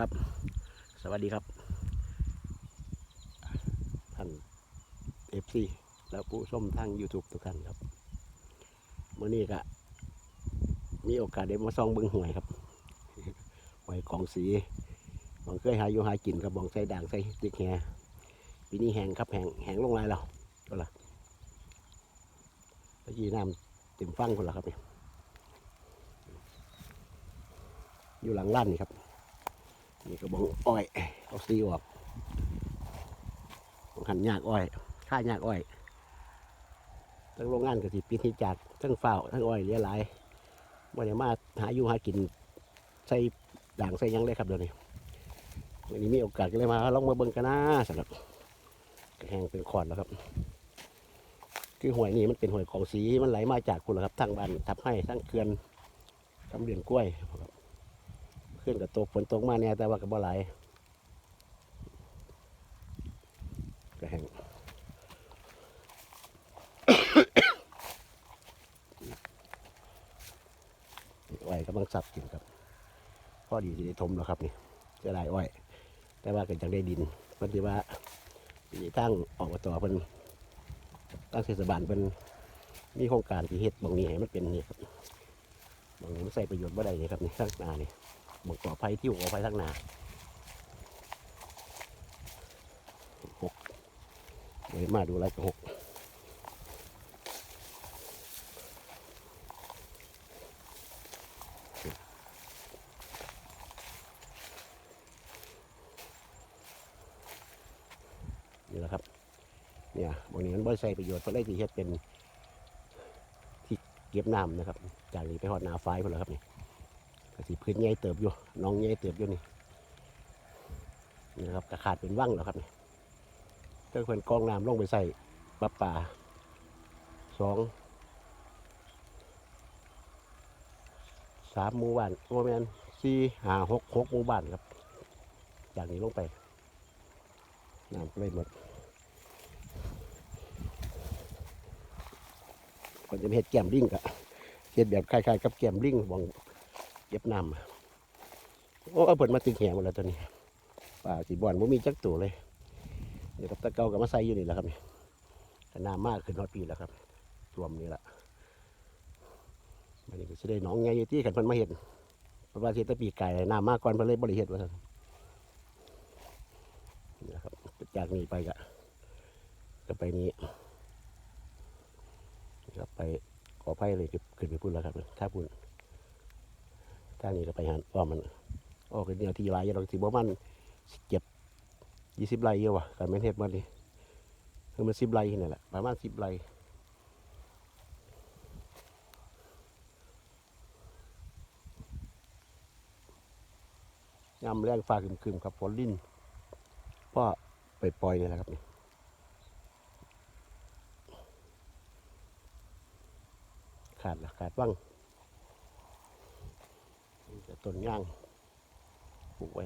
ครับ สวัสดีครับ ท่านเอฟซีแล้วผู้ชมทาง YouTube ทุกท่านครับเมื่อนี้ก็มีโอกาสได้มาส่องเบิ้งหวยครับหวยของสีบองเคยหาอยู่หากินครับบองใส่ด่างใส่ติ๊กแฮปีนี้แหงครับแหงแหงลงไรแล้วก็ละตะกี้น้ำเต็มฟังคนละครับเนี่ยอยู่หลังร้านนี่ครับ นี่ก็บองอ้อยเอาซีออกบองหันยากอ้อยค่ายากอ้อยทั้งโรงงานก็สิปิดที่จากทั้งเฝ้าทั้งอ้อยเลี้ยหลายวันนี้มาหาอยู่หากินใส่ด่างใส่ยังเลยครับเดี๋ยวนี้วันนี้มีโอกาสก็เลยมาลองมาเบิ่งกันนะสำหรับแห้งเป็นขอดแล้วครับ คือหวยนี่มันเป็นหวยของสีมันไหลมาจากคุณละครับทั้งบ้านทับให้ทั้งเขื่อนทำเรียนกล้วยครับ ขึ้นกับตกฝนตกมาเนี่ยแต่ว่ากับบ่ไหลายก็แห้งอ้อยกำลังสับกินครับพอดีที่ได้ทมแล้วครับนี่จะได้อ้อย แต่ว่าก็ยังได้ดินเพิ่นที่ว่าที่ตั้งออกมาต่อเพิ่นตั้งเทศบาลเพิ่นมีโครงการที่เฮ็ดบางนี้ให้มันเป็นนี่ครับบางนี้มันใส่ประโยชน์บ่ได้นี่ครับนี่ข้างหน้านี่ หมกปลอดภัยที่หัวภัยทั้งหนาหกเดี๋ยวมาดูอะไรกับหกนี่แหละครับ เนี่ยบางนี้มันบ่ใช้ประโยชน์เพราะได้ที่เฮ็ดเป็นที่เก็บน้ำนะครับ จากนี้ไปหอดนาไฟพอแล้วครับนี่ กสิพื้นใหญ่เติบอยู่น้องใหญ่เติบอยู่นี่นี่นะครับกระขาดเป็นว่างแล้วครับนี่ก็เพิ่นกองน้ำลงไปใส่ปลาป่าสองสามหมู่บ้านโอแมนสี่ห้าหกหกหมู่บ้านครับจากนี้ลงไปน้ำเลยหมดคนจะเห็ดแก้มลิงกะเห็ดแบบคล้ายๆกับแก้มลิงบอง เก็บน้ำโอ้เอาเปิดมาตึงแหงหมดแล้วตอนนี้ป่าสีบอนบ่มีจักตัวเลยเดี๋ยวกับตะเกากับมาใส่อยู่นี่แหละครับนี่แต่น้ำมากขึ้นฮอดปีแล้วครับรวมนี่แหละมันนี่ก็จะได้หน้องไงที่ขันพิ่นมาเห็นเพราะว่าเสียตะปีไก่น้ำมากก่อนพิ่นเลยบริเฮ็ดว่าซั่นนี่แหละครับจากนี้ไปก็ก็ไปนี้ก็ไปขอไผ่เลยขึ้นไปพุ่นแล้วครับถ้าพุ่น ทางนี้ก็ไปหันว่ามันออกแนวที่ลายเราสิบ่มันเจ็บยี่สิบไร่เยอะว่ะการแม่นเฮ็ดมันนี่คือมันสิบไร่นี่แหละประมาณสิบไร่ยามแรงฟ้าครึมๆครับฝนลิ้นพ่อไปปล่อยนี่แหละครับนี่ขาดละขาดบ้าง ต้นย่างปลูกไว้